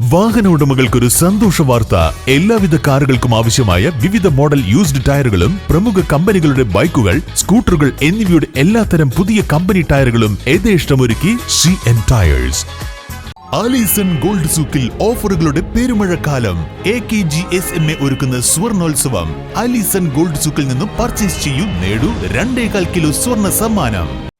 വാഹന ഉടമകൾക്കൊരു സന്തോഷ വാർത്ത. എല്ലാവിധ കാറുകൾക്കും ആവശ്യമായ വിവിധ മോഡൽ യൂസ്ഡ് ടയറുകളും പ്രമുഖ കമ്പനികളുടെ ബൈക്കുകൾ സ്കൂട്ടറുകൾ എന്നിവയുടെ എല്ലാത്തരം പുതിയ കമ്പനി ടയറുകളും യഥേഷ്ടമൊരുക്കി C N tyres Alison gold സൂക്കിൽ ഓഫറുകളുടെ പെരുമഴക്കാലം. A K G S M A ഒരുക്കുന്ന സ്വർണോത്സവം. ആലീസൺ ഗോൾഡ് സൂക്കിൽ നിന്നും പർച്ചേസ് ചെയ്യൂ നേടൂ രണ്ടേകാൽ കിലോ സ്വർണ സമ്മാനം.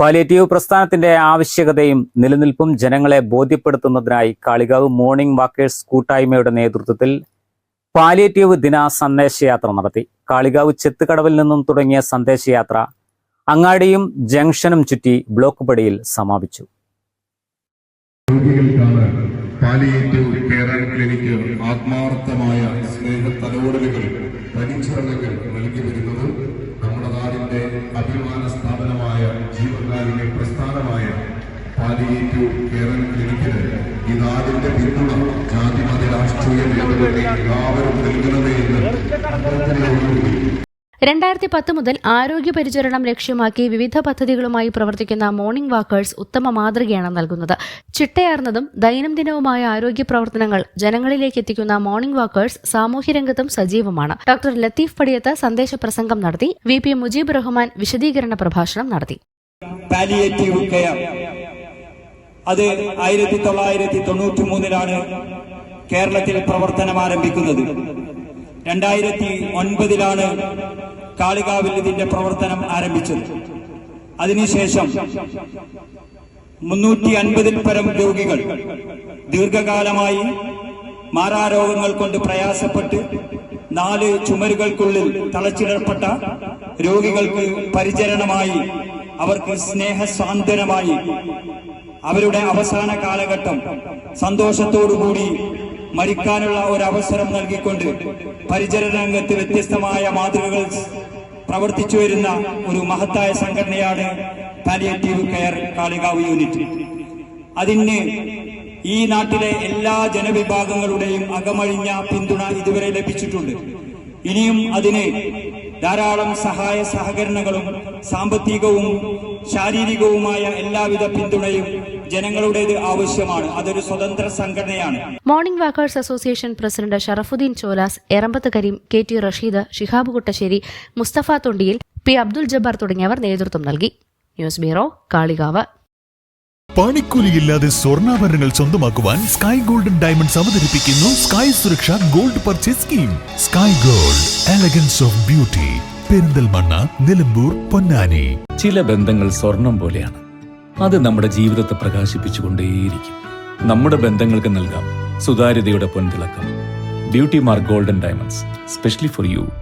പാലിയേറ്റീവ് പ്രസ്ഥാനത്തിന്റെ ആവശ്യകതയും നിലനിൽപ്പും ജനങ്ങളെ ബോധ്യപ്പെടുത്തുന്നതിനായി കാളികാവ് മോർണിംഗ് വാക്കേഴ്സ് കൂട്ടായ്മയുടെ നേതൃത്വത്തിൽ പാലിയേറ്റീവ് ദിന സന്ദേശയാത്ര നടത്തി. കാളികാവ് ചെത്തുകടവിൽ നിന്നും തുടങ്ങിയ സന്ദേശയാത്ര അങ്ങാടിയും ജംഗ്ഷനും ചുറ്റി ബ്ലോക്ക് പടിയിൽ സമാപിച്ചു. പാലിയേറ്റീവ് ആത്മാർത്ഥമായ പരിചരണങ്ങൾ നമ്മുടെ നാടിന്റെ അഭിമാന പാലിയേറ്റീവ് കേരള ക്ലിനിക്കിന് ഈ നാടിന്റെ പിന്തുണ ജാതിമത രാഷ്ട്രീയ ഭേദമന്യേ എല്ലാവരും നൽകണമേ എന്ന് അഭ്യർത്ഥനയോടുകൂടി രണ്ടായിരത്തി പത്ത് മുതൽ ആരോഗ്യ പരിചരണം ലക്ഷ്യമാക്കി വിവിധ പദ്ധതികളുമായി പ്രവർത്തിക്കുന്ന മോർണിംഗ് വാക്കേഴ്സ് ഉത്തമ മാതൃകയാണ് നൽകുന്നത്. ചിട്ടയാർന്നതും ദൈനംദിനവുമായ ആരോഗ്യ പ്രവർത്തനങ്ങൾ ജനങ്ങളിലേക്ക് എത്തിക്കുന്ന മോർണിംഗ് വാക്കേഴ്സ് സാമൂഹ്യരംഗത്തും സജീവമാണ്. ഡോക്ടർ ലത്തീഫ് പടിയത്ത് സന്ദേശ പ്രസംഗം നടത്തി വി പി മുജീബ് റഹ്മാൻ വിശദീകരണ പ്രഭാഷണം നടത്തി. പാലിയേറ്റീവ് കെയർ അത് ആയിരത്തി തൊള്ളായിരത്തി തൊണ്ണൂറ്റി മൂന്നിലാണ് കേരളത്തിൽ പ്രവർത്തനം ആരംഭിക്കുന്നത്. രണ്ടായിരത്തി ഒൻപതിലാണ് കാളികാവിൽ ഇതിന്റെ പ്രവർത്തനം ആരംഭിച്ചത്. അതിനുശേഷം മുന്നൂറ്റി അൻപതിൽ പരം രോഗികൾ ദീർഘകാലമായി മാറാരോഗങ്ങൾ കൊണ്ട് പ്രയാസപ്പെട്ട് നാല് ചുമരുകൾക്കുള്ളിൽ തളച്ചിടപ്പെട്ട രോഗികൾക്ക് പരിചരണമായി അവർക്ക് സ്നേഹസാന്ത്വനമായി അവരുടെ അവസാന കാലഘട്ടം സന്തോഷത്തോടുകൂടി മരിക്കാനുള്ള ഒരു അവസരം നൽകിക്കൊണ്ട് പരിചര രംഗത്ത് വ്യത്യസ്തമായ മാതൃകകൾ പ്രവർത്തിച്ചു വരുന്ന ഒരു മഹത്തായ സംഘടനയാണ് പാലിയേറ്റീവ് കെയർ കാളികാവ് യൂണിറ്റ് അതിന് ഈ നാട്ടിലെ എല്ലാ ജനവിഭാഗങ്ങളുടെയും അകമഴിഞ്ഞ പിന്തുണ ഇതുവരെ ലഭിച്ചിട്ടുണ്ട്. ഇനിയും അതിന് ധാരാളം സഹായ സഹകരണങ്ങളും സാമ്പത്തികവും ശാരീരികവുമായ എല്ലാവിധ പിന്തുണയും ജനങ്ങളുടേത് ആവശ്യമാണ്. അതൊരു സ്വതന്ത്ര സംഘടനയാണ്. Morning walkers association president Sharafuddin Cholas Erambath Kareem K T Rasheed Shihab Kuttassery Musthafa Thondiyil P Abdul Jabbar തുടങ്ങിയവർ നേതൃത്വം നൽകി. News bureau Kalikavu. പണിക്കൂലിയില്ലാതെ സ്വർണാഭരണങ്ങൾ സ്വന്തമാക്കുവാൻ സ്കൈ ഗോൾഡൻ ഡയമണ്ട്സ് അവതരിപ്പിക്കുന്നു സ്കൈ സുരക്ഷ gold purchase scheme Sky Gold elegance of beauty Perinthalmanna Nilambur Ponnani. ചില ബന്ധങ്ങൾ സ്വർണം പോലെയാണ്. അത് നമ്മുടെ ജീവിതത്തെ പ്രകാശിപ്പിച്ചുകൊണ്ടേയിരിക്കും. നമ്മുടെ ബന്ധങ്ങൾക്ക് നൽകാം. സുതാര്യതയുടെ പൊൻതിളക്കം. Beauty mark golden diamonds specially for you